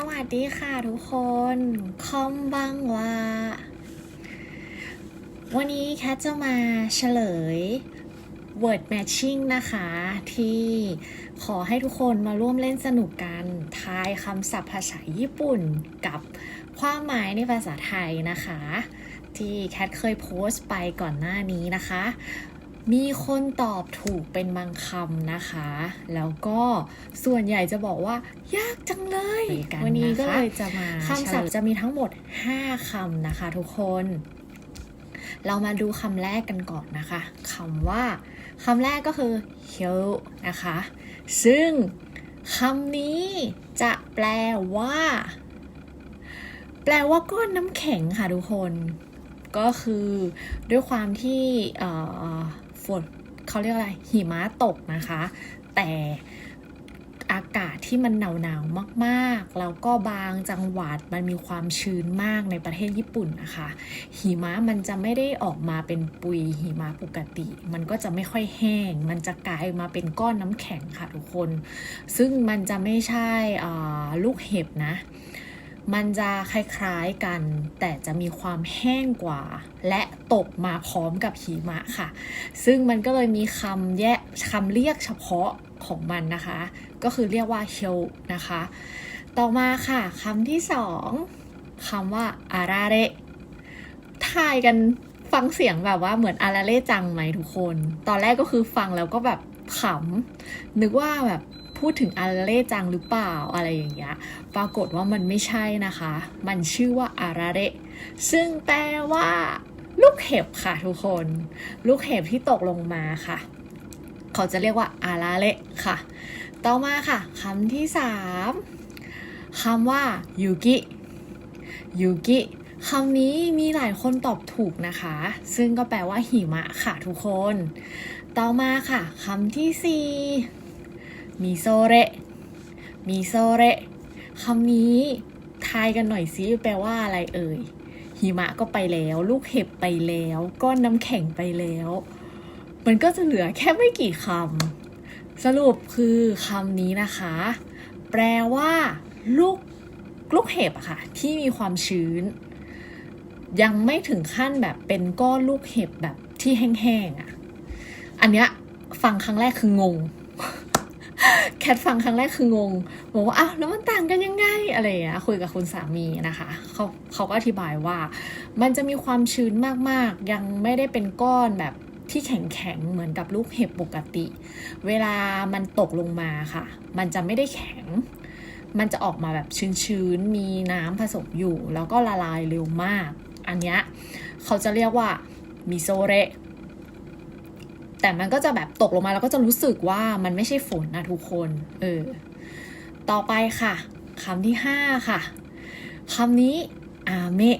สวัสดีค่ะทุกคน คอมบังวาวันนี้แคทจะมาเฉลย word matching นะคะ ที่ขอให้ทุกคนมาร่วมเล่นสนุกกัน ทายคำศัพท์ภาษาญี่ปุ่นกับความหมายในภาษาไทยนะคะ ที่แคทเคยโพสต์ไปก่อนหน้านี้นะคะ มีคนตอบถูกเป็นบางคำนะคะ แล้วก็ส่วนใหญ่จะบอกว่า ยากจังเลย วันนี้ก็เลยจะมาคำศัพท์จะมีทั้งหมด 5คำนะคะทุกคน เรามาดูคำแรกกันก่อนนะคะคำว่าคำแรกก็คือ h i l นะคะ ซึ่งคำนี้จะแปลว่า แปลว่าก้อนน้ำแข็งค่ะทุกคน ก็คือด้วยความที่เอ่อ ฝนเขาเรียกอะไรหิมะตกนะคะ แต่อากาศที่มันหนาวหนาวๆมากๆ แล้วก็บางจังหวัดมันมีความชื้นมากในประเทศญี่ปุ่นนะคะ หิมะมันจะไม่ได้ออกมาเป็นปุยหิมะปกติ มันก็จะไม่ค่อยแห้ง มันจะกลายมาเป็นก้อนน้ำแข็งค่ะทุกคน ซึ่งมันจะไม่ใช่ลูกเห็บนะ มันจะคล้ายๆกัน แต่จะมีความแห้งกว่า และตกมาพร้อมกับหิมะค่ะ ซึ่งมันก็เลยมีคำแยกคำเรียกเฉพาะของมันนะคะ ก็คือเรียกว่าเฮลนะคะ ต่อมาค่ะคำที่สองคำว่าอาราเรทายกันฟังเสียงแบบว่าเหมือนอาราเรจังไหมทุกคน ตอนแรกก็คือฟังแล้วก็แบบขำนึกว่าแบบ พูดถึงอาราเรจังหรือเปล่าอะไรอย่างเงี้ย ปรากฏว่ามันไม่ใช่นะคะ มันชื่อว่าอาราเรซึ่งแปลว่าลูกเห็บค่ะทุกคน ลูกเห็บที่ตกลงมาค่ะ เขาจะเรียกว่าอาราเรค่ะ ต่อมาค่ะคำที่สามคำว่ายูกิยูกิคำนี้มีหลายคนตอบถูกนะคะ ซึ่งก็แปลว่าหิมะค่ะทุกคน ต่อมาค่ะคำที่สี่ มิโซเระมิโซเระคำนี้ทายกันหน่อยซิแปลว่าอะไรเอ่ย หิมะก็ไปแล้ว ลูกเห็บไปแล้ว ก้อนน้ำแข็งไปแล้ว มันก็จะเหลือแค่ไม่กี่คำสรุปคือคำนี้นะคะ แปลว่า ลูกลูกเห็บอะค่ะ ที่มีความชื้น ยังไม่ถึงขั้นแบบเป็นก้อนลูกเห็บแบบที่แห้งๆอะอันเนี้ยฟังครั้งแรกคืองง แคทฟังครั้งแรกคืองงบอกว่าอ้าวแล้วมันต่างกันยังไงอะไรอย่างเงี้ยคุยกับคุณสามีนะคะเขาเขาก็อธิบายว่า มันจะมีความชื้นมากๆ ยังไม่ได้เป็นก้อนแบบที่แข็งๆ เหมือนกับลูกเห็บปกติ เวลามันตกลงมาค่ะ มันจะไม่ได้แข็ง มันจะออกมาแบบชื้นๆ มีน้ำผสมอยู่ แล้วก็ละลายเร็วมาก อันเนี้ยเขาจะเรียกว่ามิโซเระ แต่มันก็จะแบบตกลงมาแล้วก็จะรู้สึกว่ามันไม่ใช่ฝนนะทุกคน เออ ต่อไปค่ะคำที่ห้าค่ะคำนี้อาเมะ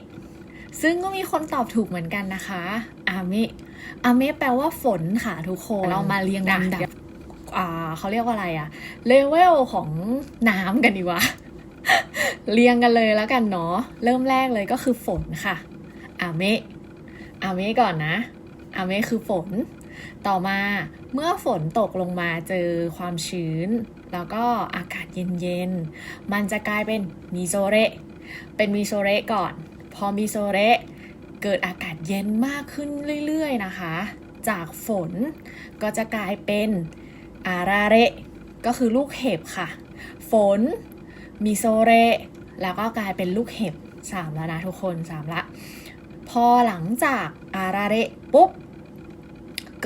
ซึ่งก็มีคนตอบถูกเหมือนกันนะคะ อาเมะอาเมะแปลว่าฝนค่ะทุกคน เรามาเรียงลำดับอ่าเขาเรียกว่าอะไรอะเลเวลของน้ำกันดีกว่า เรียงกันเลยแล้วกันเนาะ เริ่มแรกเลยก็คือฝนค่ะ อาเมะอาเมะก่อนนะ อาเมะคือฝน ต่อมาเมื่อฝนตกลงมาเจอความชื้น แล้วก็อากาศเย็นๆ มันจะกลายเป็นมิโซเรเป็นมิโซเรก่อน พอมิโซเรเกิดอากาศเย็นมากขึ้นเรื่อยๆนะคะ จากฝนก็จะกลายเป็นอาราเรก็คือลูกเห็บค่ะ ฝนมิโซเรแล้วก็กลายเป็นลูกเห็บสามแล้วนะทุกคนสามละ พอหลังจากอาราเรปุ๊บ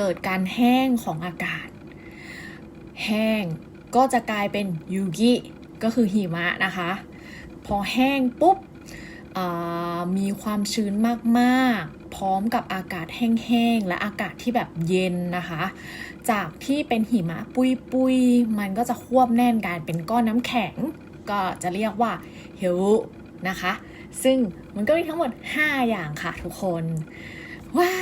เกิดการแห้งของอากาศ แห้งก็จะกลายเป็นยูกิก็คือหิมะนะคะ พอแห้งปุ๊บมีความชื้นมากๆ พร้อมกับอากาศแห้งๆ และอากาศที่แบบเย็นนะคะ จากที่เป็นหิมะปุยๆ มันก็จะควบแน่นกลายเป็นก้อนน้ำแข็ง ก็จะเรียกว่าเฮลนะคะ ซึ่งมันก็มีทั้งหมด 5 อย่างค่ะทุกคน ว้า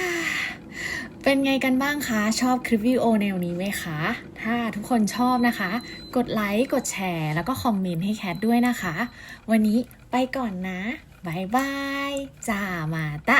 เป็นไงกันบ้างคะ ชอบคลิปวิดีโอแนวนี้ไหมคะ ถ้าทุกคนชอบนะคะ กดไลค์ กดแชร์ แล้วก็คอมเมนต์ให้แคทด้วยนะคะ วันนี้ไปก่อนนะบายบายจ้ามาตะ